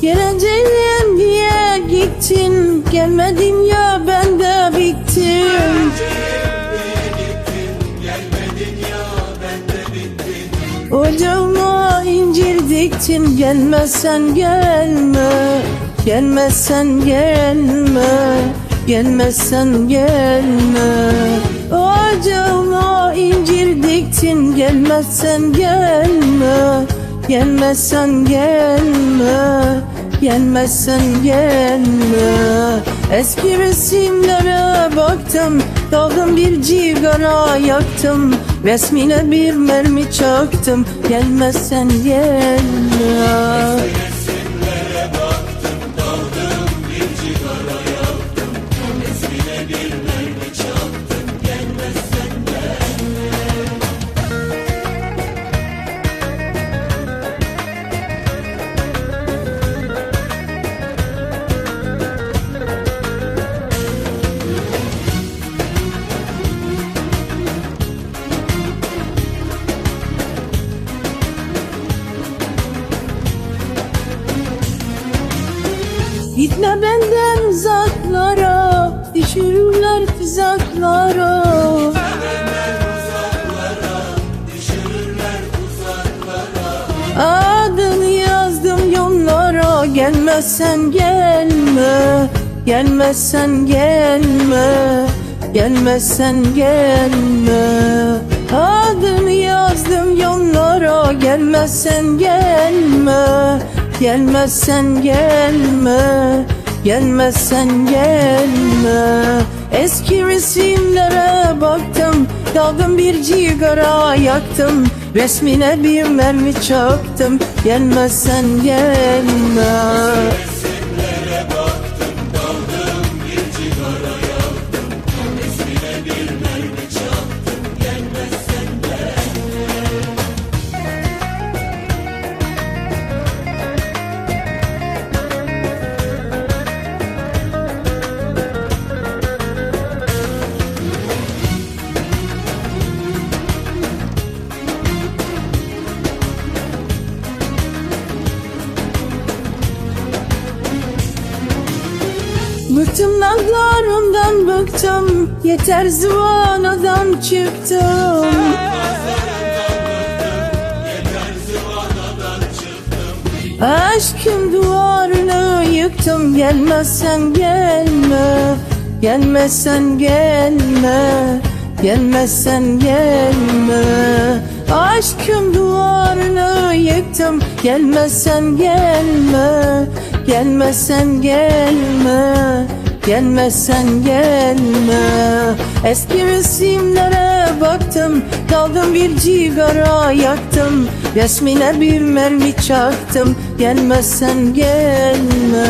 Geleceğim diye gittin. Gelmedim ya ben de bittim. Ocağıma incir diktin. Gelmezsen gelme Gelmezsen gelme Gelmezsen gelme. Ocağıma incir diktin. Gelmezsen gelme. Gelmezsen gelme Gelmezsen gelme Eski resimlere baktım Daldım bir cigara yaktım. Resmine bir mermi çaktım Gelmezsen gelme Gitme benden uzaklara Düşürürler tuzaklara. Adını yazdım yollara Gelmezsen gelme Gelmezsen gelme Gelmezsen gelme. Adını yazdım yollara Gelmezsen gelme Gelmezsen gelme Gelmezsen gelme. Eski resimlere baktım Daldım bir cigara yaktım. Resmine bir mermi çaktım. Gelmezsen gelme Bıktım nazlarımdan bıktım. Yeter zıvanadan çıktım. Aşkın duvarını yıktım. Gelmezsen gelme Gelmezsen gelme Gelmezsen gelme. Aşkın duvarını yıktım. Gelmezsen gelme Gelmezsen gelme Gelmezsen gelme. Eski resimlere baktım Daldım bir cigara yaktım. Resmine bir mermi çaktım Gelmezsen gelme